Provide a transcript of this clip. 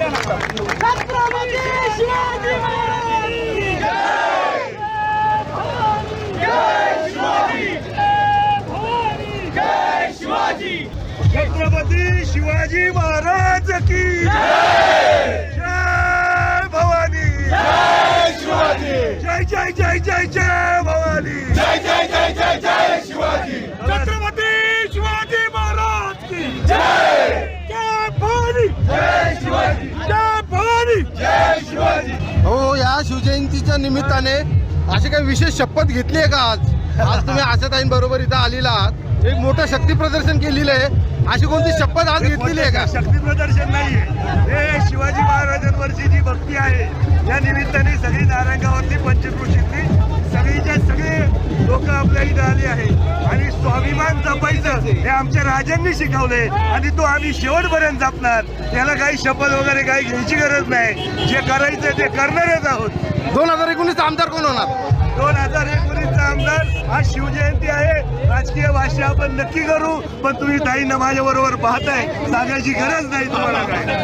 छत्रपती शिवाजी महाराज छत्रपती शिवाजी. महाराज की जय भवानी. जय जय जय जय जय. हो या शिवजयंतीच्या निमित्ताने अशी काही विशेष शपथ घेतली आहे का आज? आज तुम्ही आशाताईंबरोबर इथं आलेला आहात. एक मोठं शक्ती प्रदर्शन केलेलं आहे. अशी कोणती शपथ आज घेतलेली आहे का? शक्ती प्रदर्शन नाहीये. हे शिवाजी महाराजांवरची जी भक्ती आहे या निमित्ताने सगळी नारायणगावातली पंचकृषीतली सगळीच्या सगळे लोक आपल्या इथं आले आहे आणि स्वाभिमान जपायचं हे आमच्या राजांनी शिकवलंय आणि तो आम्ही शेवटपर्यंत जपणार. याला काही शपथ वगैरे काही घ्यायची गरज नाही. जे करायचं ते करणारच आहोत. दोन हजार एकोणीस आमदार कोण होणार? दोन हजार एकोणीसचा आमदार आज शिवजयंती आहे. राजकीय भाषा आपण नक्की करू. पण तुम्ही ताईंना माझ्या बरोबर पाहताय. सांगायची गरज नाही तुम्हाला काय.